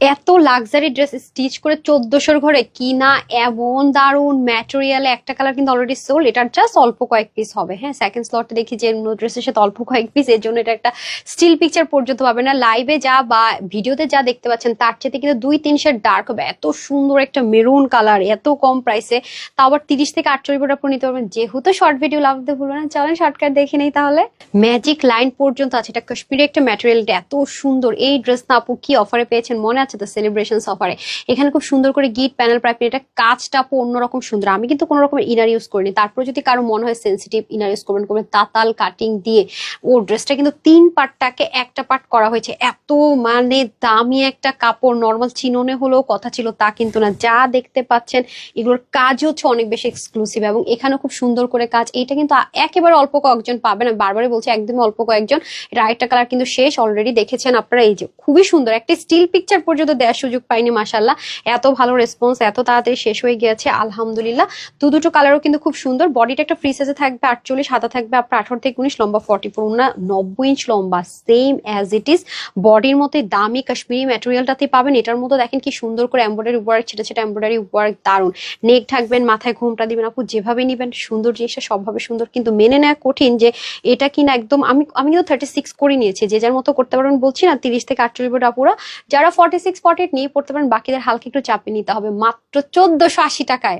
এত luxury dress stitch করে চোদ্দশোর ঘরে কিনা এমন দারুণ ম্যাটেরিয়ালে একটা কালার কিন্তু অলরেডি সোল এটার জাস্ট অল্প কয়েক পিস হবে। হ্যাঁ সেকেন্ড স্লটে দেখি যে অন্য ড্রেসের সাথে অল্প কয়েক পিস এর জন্য এটা একটা স্টিল পিকচার পর্যন্ত পাবে না। লাইভে যা বা ভিডিওতে যা দেখতে পাচ্ছেন, তার চেয়ে কিন্তু দুই, তিন ডার্ক হবে। এত সুন্দর একটা মেরুন কালার এত কম প্রাইসে তা আবার তিরিশ থেকে আটচল্লিশ পর আপনি নিতে পারবেন। যেহেতু শর্ট ভিডিও লাভতে ভুলবেন না, চলেন শর্টকাট দেখে নেই তাহলে। ম্যাজিক লাইন পর্যন্ত আছে, এটা কাশ্মীরি একটা ম্যাটেরিয়াল এত সুন্দর। এই ড্রেস না আপু, কি অফারে পেয়েছেন? মনে আছে তো সেলিব্রেশন অফারে এখানে খুব সুন্দর করে গিট প্যানেল পাইপ এটা কাজটা অন্যরকম সুন্দর। আমি কিন্তু কোনো রকম ইনার ইউজ করিনি। তারপর যদি কারও মনে হয় সেন্সিটিভ ইনার ইউজ করবেন করবেন, তাতাল কাটিং দিয়ে। ও ড্রেসটা কিন্তু তিন পার্টটাকে একটা পার্ট করা হয়েছে। এত মানে দামি একটা কাপড় নর্মাল চিননে হলেও কথা ছিল, তা কিন্তু না। যা দেখতে পাচ্ছেন, এগুলোর কাজ হচ্ছে অনেক বেশি এক্সক্লুসিভ এবং এখানে খুব সুন্দর করে কাজ। এটা কিন্তু একেবারে অল্প কয়েকজন পাবেন। আমি বারবারই বলছি, একদমই অল্প কয়েকজন। আরেকটা কালার কিন্তু শেষ অলরেডি দেখেছেন আপনারা। এই যে খুবই সুন্দর। একটা স্টিল পিকচার পর্যন্ত দেওয়ার সুযোগ পাইনি মাসাল্লাহ এত ভালো রেসপন্স এত তাড়াতাড়ি শেষ হয়ে গিয়েছে, আলহামদুলিল্লাহ। দু দুটো কালারও কিন্তু খুব সুন্দর। বডিটা একটা ফ্রি সাইজে থাকবে, আটচল্লিশ হাতা থাকবে আপনার আঠারো থেকে উনিশ, লম্বা ফর্টি ফোর না, নব্বই ইঞ্চ লম্বা সেম অ্যাজ ইট ইজ বডির মতোই দামি কাশ্মীরি ম্যাটেরিয়ালটাতে পাবেন, এটার মতো দেখেন কি সুন্দর করে এম্ব্রয়ডারি ওয়ার্ক ছেটে ছেটে এম্ব্রয়ডারি ওয়ার্ক দারুণ নেক ঢাকবেন, মাথায় ঘুমটা দিবেন আপু যেভাবে নিবেন, সুন্দর জিনিসটা সবভাবে সুন্দর, কিন্তু মেনে নেওয়া কঠিন যে এটা কিনা একদম, আমি আমি কিন্তু থার্টি সিক্স করে নিয়েছি, যে যার মতো করতে পারবেন বলছি না, তিরিশ থেকে আটচল্লিশ বটা পুরো। যারা ফর্টি সিক্স নিয়ে পড়তে পারেন। বাকিদের হালকা একটু চাপে নিতে হবে। মাত্র চোদ্দশো আশি টাকায়।